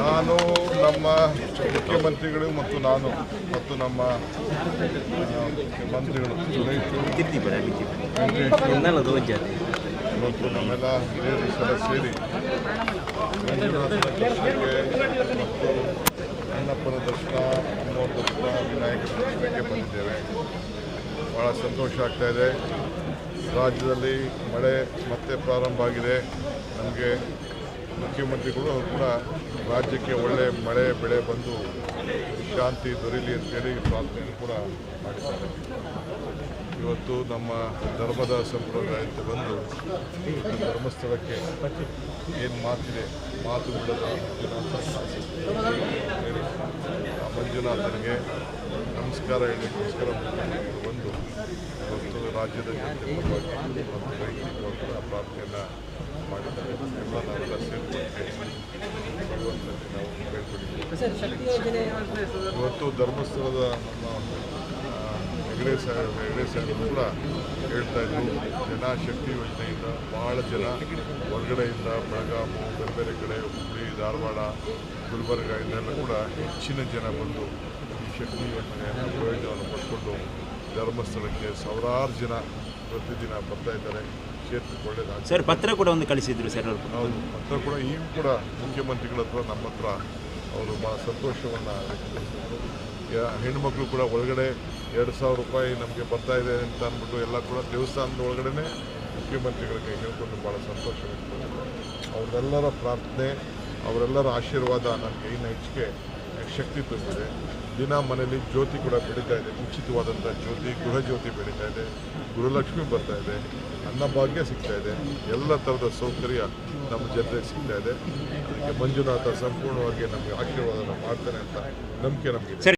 ನಾನು ನಮ್ಮ ಮುಖ್ಯಮಂತ್ರಿಗಳು ಮತ್ತು ನಾನು ಮತ್ತು ನಮ್ಮ ಮುಖ್ಯಮಂತ್ರಿಗಳು ಮಂತ್ರಿಗಳು ಮತ್ತು ನಮ್ಮೆಲ್ಲ ಹಿರಿಯರು ಸಹ ಸೇರಿ ಮತ್ತು ಅಣ್ಣಪ್ಪನ ದರ್ಶನ ಅಮ್ಮವ್ರ ದರ್ಶನ ವಿನಾಯಕ ದರ್ಶನಕ್ಕೆ ಬಂದಿದ್ದೇವೆ. ಭಾಳ ಸಂತೋಷ ಆಗ್ತಾ ಇದೆ. ರಾಜ್ಯದಲ್ಲಿ ಮಳೆ ಮತ್ತೆ ಪ್ರಾರಂಭ ಆಗಿದೆ. ನಮಗೆ ಮುಖ್ಯಮಂತ್ರಿಗಳು ಕೂಡ ರಾಜ್ಯಕ್ಕೆ ಒಳ್ಳೆ ಮಳೆ, ಬೆಳೆ ಬಂದು ಶಾಂತಿ ದೊರೀಲಿ ಅಂತೇಳಿ ಪ್ರಾರ್ಥನೆಯನ್ನು ಕೂಡ ಮಾಡಿದ್ದಾರೆ. ಇವತ್ತು ನಮ್ಮ ಧರ್ಮದ ಸಂಪ್ರದಾಯಕ್ಕೆ ಬಂದು ಧರ್ಮಸ್ಥಳಕ್ಕೆ ಏನು ಮಾತಿದೆ? ಮಾತು ಬಿಡದ ಮಂಜುನಾಥನಿಗೆ ನಮಸ್ಕಾರ ಹೇಳಿ ನಮಸ್ಕಾರ ಮುಖ್ಯಮಂತ್ರಿಗಳು ಬಂದು ಇವತ್ತು ರಾಜ್ಯದ ಜನತೆ ಪರವಾಗಿ ಪ್ರಾರ್ಥನೆಯನ್ನು ಇವತ್ತು ಧರ್ಮಸ್ಥಳದ ನಮ್ಮ ಹೆಗಡೆ ಸಾಹೇಬ್ ಹೆಗಡೆ ಸಾಹೇಬರು ಕೂಡ ಹೇಳ್ತಾ ಇದ್ರು, ಜನ ಶಕ್ತಿ ಯೋಜನೆಯಿಂದ ಭಾಳ ಜನ ಹೊರಗಡೆಯಿಂದ ಬೆಳಗಾಮು ಬೇರೆ ಬೇರೆ ಕಡೆ ಹುಬ್ಬಳ್ಳಿ ಧಾರವಾಡ, ಗುಲ್ಬರ್ಗ ಇದೆಲ್ಲ ಕೂಡ ಹೆಚ್ಚಿನ ಜನ ಬಂದು ಈ ಶಕ್ತಿ ಯೋಜನೆಯನ್ನು ಪ್ರಯೋಜನವನ್ನು ಪಡ್ಕೊಂಡು ಧರ್ಮಸ್ಥಳಕ್ಕೆ ಸಾವಿರಾರು ಜನ ಪ್ರತಿದಿನ ಬರ್ತಾ ಇದ್ದಾರೆ. ಕ್ಷೇತ್ರಕ್ಕೆ ಒಳ್ಳೆಯದಾಗ್ತದೆ ಸರ್ ಪತ್ರ ಕೂಡ ಒಂದು ಕಳಿಸಿದ್ರು ಸರ್ ಅವರು. ಹೌದು ಪತ್ರ ಕೂಡ ಈಗ ಕೂಡ ಮುಖ್ಯಮಂತ್ರಿಗಳ ಹತ್ರ ನಮ್ಮ ಹತ್ರ ಅವರು ಭಾಳ ಸಂತೋಷವನ್ನು ವ್ಯಕ್ತಪಡಿಸಿದ್ರು. ಹೆಣ್ಮಕ್ಳು ಕೂಡ ಒಳಗಡೆ ಎರಡು ಸಾವಿರ ರೂಪಾಯಿ ನಮಗೆ ಬರ್ತಾ ಇದೆ ಅಂತ ಅಂದ್ಬಿಟ್ಟು ಎಲ್ಲ ಕೂಡ ದೇವಸ್ಥಾನದ ಒಳಗಡೆ ಮುಖ್ಯಮಂತ್ರಿಗಳಿಗೆ ಹೇಳ್ಕೊಂಡು ಭಾಳ ಸಂತೋಷ ವ್ಯಕ್ತಪಡಿಸಿದ್ರು. ಅವರೆಲ್ಲರ ಪ್ರಾರ್ಥನೆ ಅವರೆಲ್ಲರ ಆಶೀರ್ವಾದ ನನಗೆ ಇನ್ನು ಹೆಚ್ಚಿಗೆ ಶಕ್ತಿ ತುಂಬಿದೆ ದಿನ ಮನೆಯಲ್ಲಿ ಜ್ಯೋತಿ ಕೂಡ ಬೆಳೀತಾ ಇದೆ. ಉಚಿತವಾದಂಥ ಜ್ಯೋತಿ, ಗೃಹ ಜ್ಯೋತಿ ಬೆಳೀತಾ ಇದೆ. ಗೃಹಲಕ್ಷ್ಮಿ ಬರ್ತಾ ಇದೆ. ಅನ್ನಭಾಗ್ಯ ಸಿಗ್ತಾ ಇದೆ. ಎಲ್ಲ ಥರದ ಸೌಕರ್ಯ ನಮ್ಮ ಜನರಿಗೆ ಸಿಗ್ತಾ ಇದೆ. ಅದಕ್ಕೆ ಮಂಜುನಾಥ ಸಂಪೂರ್ಣವಾಗಿ ನಮಗೆ ಆಶೀರ್ವಾದನ ಮಾಡ್ತಾನೆ ಅಂತ ನಂಬಿಕೆ ನಮಗಿದೆ. ಸರ್